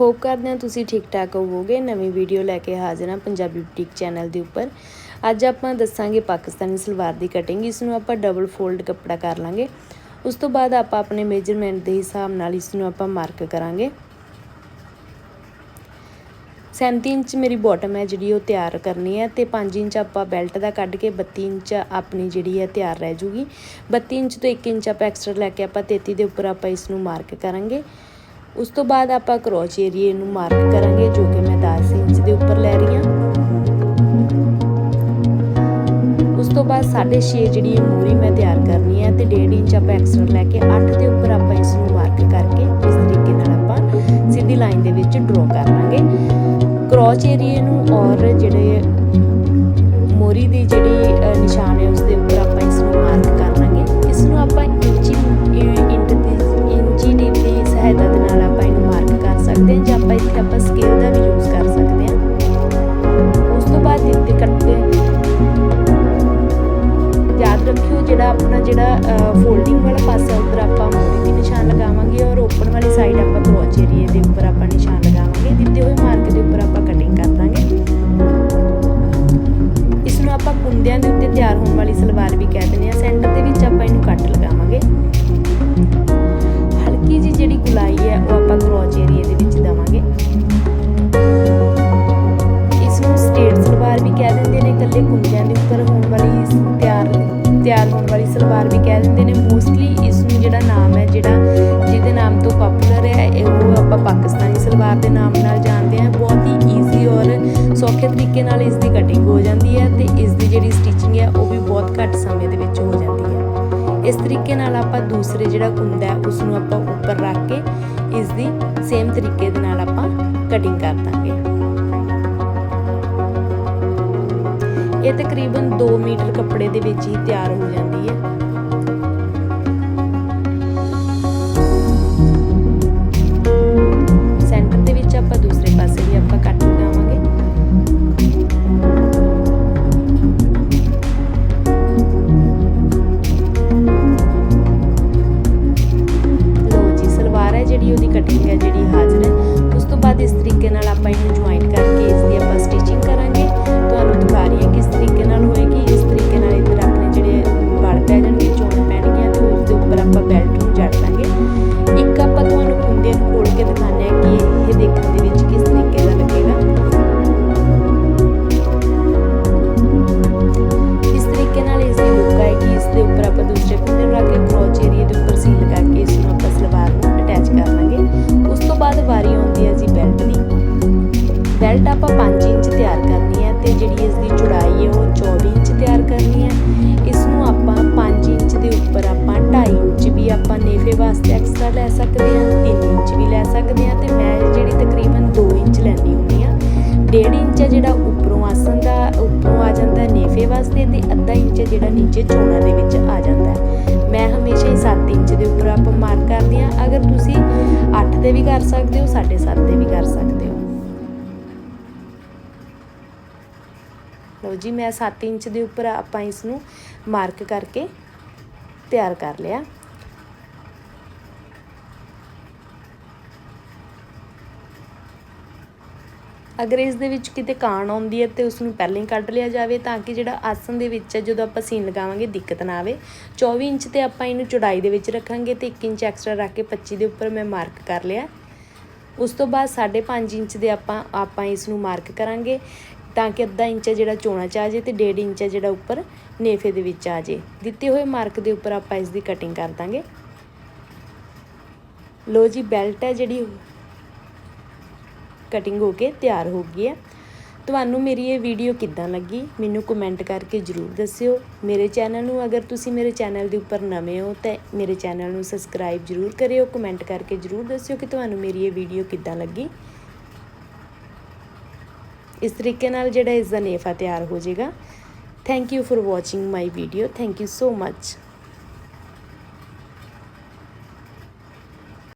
Hop ਕਰਦੇ ਹਾਂ ਤੁਸੀਂ ਠੀਕ ਠਾਕ ਹੋਵੋਗੇ। ਨਵੀਂ ਵੀਡੀਓ ਲੈ ਕੇ ਹਾਜ਼ਰ ਹਾਂ ਪੰਜਾਬੀ ਬੁਟੀਕ ਚੈਨਲ ਦੇ ਉੱਪਰ। ਅੱਜ ਆਪਾਂ ਦੱਸਾਂਗੇ ਪਾਕਿਸਤਾਨੀ ਸਲਵਾਰ ਦੀ ਕਟਿੰਗ ਇਸ ਨੂੰ ਆਪਾਂ ਡਬਲ ਫੋਲਡ ਕੱਪੜਾ ਕਰ ਲਾਂਗੇ। ਉਸ ਤੋਂ ਬਾਅਦ ਆਪਾਂ ਆਪਣੇ ਮੇਜਰਮੈਂਟ ਦੇ ਹਿਸਾਬ ਨਾਲ ਇਸ ਨੂੰ ਆਪਾਂ ਮਾਰਕ ਕਰਾਂਗੇ। 37 ਇੰਚ ਮੇਰੀ ਬਾਟਮ ਹੈ ਜਿਹੜੀ ਉਹ ਤਿਆਰ ਕਰਨੀ ਹੈ ਤੇ 5 ਇੰਚ ਆਪਾਂ ਬੈਲਟ ਦਾ ਕੱਢ ਕੇ 32 ਇੰਚ ਆਪਣੀ ਜਿਹੜੀ ਹੈ ਤਿਆਰ ਰਹਿ ਜੂਗੀ। 32 ਇੰਚ ਤੋਂ 1 ਇੰਚ ਆਪਾਂ ਐਕਸਟਰਾ ਲੈ ਕੇ ਆਪਾਂ 33 ਦੇ ਉੱਪਰ ਆਪਾਂ ਇਸ ਨੂੰ ਮਾਰਕ ਕਰਾਂਗੇ। ਉਸ ਤੋਂ ਬਾਅਦ ਆਪਾਂ ਕਰੋਚ ਏਰੀਏ ਨੂੰ ਮਾਰਕ ਕਰਾਂਗੇ, ਜੋ ਕਿ ਮੈਂ 10 ਇੰਚ ਦੇ ਉੱਪਰ ਲੈ ਰਹੀ ਹਾਂ। ਉਸ ਤੋਂ ਬਾਅਦ 6.5 ਜਿਹੜੀ ਇਹ ਮੂਰੀ ਮੈਂ ਤਿਆਰ ਕਰਨੀ ਹੈ ਤੇ 1.5 ਇੰਚ ਆਪਾਂ ਐਕਸਟਰਾ ਲੈ ਕੇ 8 ਦੇ ਉੱਪਰ ਆਪਾਂ ਇਸ ਨੂੰ ਮਾਰਕ ਕਰਕੇ ਇਸ ਤਰੀਕੇ ਨਾਲ ਆਪਾਂ ਸਿੱਧੀ ਲਾਈਨ ਦੇ ਵਿੱਚ ਡਰਾ ਕਰ ਲਾਂਗੇ। ਕਰੋਚ ਏਰੀਏ ਨੂੰ ਔਰ ਜਿਹੜੇ ਮੋਰੀ ਦੀ ਆਪਾਂ ਸਕੇਲ ਦਾ ਵੀ ਯੂਜ਼ ਕਰ ਸਕਦੇ ਹਾਂ। ਉਸ ਤੋਂ ਬਾਅਦ ਦਿੱਤੇ ਕੱਟੇ ਯਾਦ ਰੱਖਿਓ, ਜਿਹੜਾ ਆਪਣਾ ਜਿਹੜਾ ਫੋਲਡਿੰਗ ਵਾਲਾ ਪਾਸਾ ਉੱਪਰ ਆਪਾਂ ਮੋਰੀ ਦੀ ਨਿਸ਼ਾਨ ਲਗਾਵਾਂਗੇ ਔਰ ਓਪਨ ਵਾਲੀ ਸਾਈਡ ਆਪਾਂ ਕਰੋਚ ਏਰੀਏ ਦੇ ਉੱਪਰ ਆਪਾਂ ਨਿਸ਼ਾਨ ਲਗਾਵਾਂਗੇ। ਦਿੱਤੇ ਹੋਏ ਮਾਰਕ ਦੇ ਉੱਪਰ ਆਪਾਂ ਕਟਿੰਗ ਕਰ ਦਾਂਗੇ। ਇਸ ਨੂੰ ਆਪਾਂ ਕੁੰਦਿਆਂ ਦੇ ਉੱਤੇ ਤਿਆਰ ਹੋਣ ਵਾਲੀ ਸਲਵਾਰ ਵੀ ਕਹਿ ਦਿੰਦੇ ਆ ਸੈਂਟਰ ਦੇ ਵਿੱਚ ਆਪਾਂ ਇਹਨੂੰ ਕੱਟ ਲਗਾਵਾਂਗੇ। ਹਲਕੀ ਜੀ ਜਿਹੜੀ ਗੁਲਾਈ ਹੈ ਦਿੰਦੇ ਨੇ ਕੁੰਦਿਆਂ ਦੇ ਉੱਪਰ ਹੋਣ ਵਾਲੀ ਤਿਆਰ ਤਿਆਰ ਹੋਣ ਵਾਲੀ ਸਲਵਾਰ ਵੀ ਕਹਿ ਦਿੰਦੇ ਨੇ। ਮੋਸਟਲੀ ਇਸ ਨੂੰ ਜਿਹੜਾ ਨਾਮ ਹੈ, ਜਿਹੜਾ ਜਿਹਦੇ ਨਾਮ ਤੋਂ ਪਪੂਲਰ ਹੈ, ਇਹ ਉਹ ਆਪਾਂ ਪਾਕਿਸਤਾਨੀ ਸਲਵਾਰ ਦੇ ਨਾਮ ਨਾਲ ਜਾਣਦੇ ਹਾਂ। ਬਹੁਤ ਹੀ ਈਜ਼ੀ ਔਰ ਸੌਖੇ ਤਰੀਕੇ ਨਾਲ ਇਸ ਦੀ ਕਟਿੰਗ ਹੋ ਜਾਂਦੀ ਹੈ ਤੇ ਇਸ ਦੀ ਜਿਹੜੀ ਸਟਿਚਿੰਗ ਹੈ, ਉਹ ਵੀ ਬਹੁਤ ਘੱਟ ਸਮੇਂ ਦੇ ਵਿੱਚ ਹੋ ਜਾਂਦੀ ਹੈ। ਇਸ ਤਰੀਕੇ ਨਾਲ ਆਪਾਂ ਦੂਸਰੇ ਜਿਹੜਾ ਕੁੰਦਾ ਹੈ ਉਸ ਨੂੰ ਆਪਾਂ ਉੱਪਰ ਰੱਖ ਕੇ ਇਸ ਦੀ ਸੇਮ ਤਰੀਕੇ ਦੇ ਨਾਲ ਆਪਾਂ ਕਟਿੰਗ ਕਰ ਦਾਂਗੇ। ਇਹ ਤਕਰੀਬਨ 2 ਮੀਟਰ ਕੱਪੜੇ ਦੇ ਵਿੱਚ ਹੀ ਤਿਆਰ ਹੋ ਜਾਂਦੀ ਹੈ। 24 ਇੰਚ ਤਿਆਰ ਕਰਨੀ ਹੈ। ਇਸ ਨੂੰ ਆਪਾਂ 5 ਇੰਚ ਦੇ ਉੱਪਰ ਆਪਾਂ 2.5 ਇੰਚ ਵੀ ਆਪਾਂ ਨੇਫੇ ਵਾਸਤੇ ਐਕਸਟਰਾ ਲੈ ਸਕਦੇ ਹਾਂ 3 ਇੰਚ ਵੀ ਲੈ ਸਕਦੇ ਹਾਂ ਤੇ ਮੈਂ ਜਿਹੜੀ ਤਕਰੀਬਨ 2 ਇੰਚ ਲੈਣੀ ਹੁੰਦੀ ਆ 1.5 ਇੰਚ ਹੈ ਜਿਹੜਾ ਉੱਪਰੋਂ ਆਸਨ ਦਾ, ਉੱਪਰੋਂ ਆ ਜਾਂਦਾ ਨੇਫੇ ਵਾਸਤੇ ਤੇ ਅੱਧਾ ਇੰਚ ਜਿਹੜਾ ਨੀਚੇ ਚੋਣਾ ਦੇ ਵਿੱਚ ਆ ਜਾਂਦਾ ਮੈਂ ਹਮੇਸ਼ਾ ਹੀ 7 ਇੰਚ ਦੇ ਉੱਪਰ ਆਪਾਂ ਮਾਰਕ ਕਰਦੀ ਹਾਂ। ਅਗਰ ਤੁਸੀਂ 8 ਦੇ ਵੀ ਕਰ ਸਕਦੇ ਹੋ 7.5 ਦੇ ਵੀ ਕਰ ਸਕਦੇ ਲਓ ਜੀ, ਮੈਂ 7 ਇੰਚ ਦੇ ਉੱਪਰ ਆਪਾਂ ਇਸ ਨੂੰ ਮਾਰਕ ਕਰਕੇ ਤਿਆਰ ਕਰ ਲਿਆ। ਅਗਰ ਇਸ ਦੇ ਵਿੱਚ ਕਿਤੇ ਕਾਣ ਆਉਂਦੀ ਹੈ ਤੇ ਉਸ ਨੂੰ ਪਹਿਲਾਂ ਹੀ ਕੱਢ ਲਿਆ ਜਾਵੇ ਤਾਂ ਕਿ ਜਿਹੜਾ ਆਸਨ ਦੇ ਵਿੱਚ ਹੈ, ਜਦੋਂ ਆਪਾਂ ਸੀਨ ਲਗਾਵਾਂਗੇ, ਦਿੱਕਤ ਨਾ ਆਵੇ। 24 ਇੰਚ ਤੇ ਆਪਾਂ ਇਹਨੂੰ ਚੌੜਾਈ ਦੇ ਵਿੱਚ ਰੱਖਾਂਗੇ ਤੇ 1 ਇੰਚ ਐਕਸਟਰਾ ਰੱਖ ਕੇ 25 ਦੇ ਉੱਪਰ ਮੈਂ ਮਾਰਕ ਕਰ ਲਿਆ। ਉਸ ਤੋਂ ਬਾਅਦ 5.5 ਇੰਚ ਦੇ ਆਪਾਂ ਆਪਾਂ ਇਸ ਨੂੰ ਮਾਰਕ ਕਰਾਂਗੇ। ਤਾਂ ਕਿ ਅੱਧਾ ਇੰਚ ਹੈ ਜਿਹੜਾ ਚੋਣਾ ਚ ਆ ਜੇ ਤੇ 1.5 ਇੰਚ ਹੈ ਜਿਹੜਾ ਉੱਪਰ ਨੇਫੇ ਦੇ ਵਿੱਚ ਆ ਜੇ। ਦਿੱਤੇ ਹੋਏ ਮਾਰਕ ਦੇ ਉੱਪਰ ਆਪਾਂ ਇਸ ਦੀ ਕਟਿੰਗ ਕਰ ਦਾਂਗੇ। ਲੋ ਜੀ ਬੈਲਟ ਹੈ ਜਿਹੜੀ ਕਟਿੰਗ ਹੋ ਕੇ ਤਿਆਰ ਹੋ ਗਈ ਹੈ ਤੁਹਾਨੂੰ ਮੇਰੀ ਇਹ ਵੀਡੀਓ ਕਿੱਦਾਂ ਲੱਗੀ, ਮੈਨੂੰ ਕਮੈਂਟ ਕਰਕੇ ਜਰੂਰ ਦੱਸਿਓ। ਮੇਰੇ ਚੈਨਲ ਨੂੰ ਅਗਰ ਤੁਸੀਂ ਮੇਰੇ ਚੈਨਲ ਦੇ ਉੱਪਰ ਨਵੇਂ ਹੋ ਤਾਂ ਮੇਰੇ ਚੈਨਲ ਨੂੰ ਸਬਸਕ੍ਰਾਈਬ ਜਰੂਰ ਕਰਿਓ। ਕਮੈਂਟ ਕਰਕੇ ਜਰੂਰ ਦੱਸਿਓ ਕਿ ਤੁਹਾਨੂੰ ਮੇਰੀ ਇਹ ਵੀਡੀਓ ਕਿੱਦਾਂ ਲੱਗੀ। ਇਸ ਤਰੀਕੇ ਨਾਲ ਜਿਹੜਾ ਇਸ ਦਾ ਨੇਫਾ ਤਿਆਰ ਹੋ ਜਾਏਗਾ। Thank you for watching my video thank you so much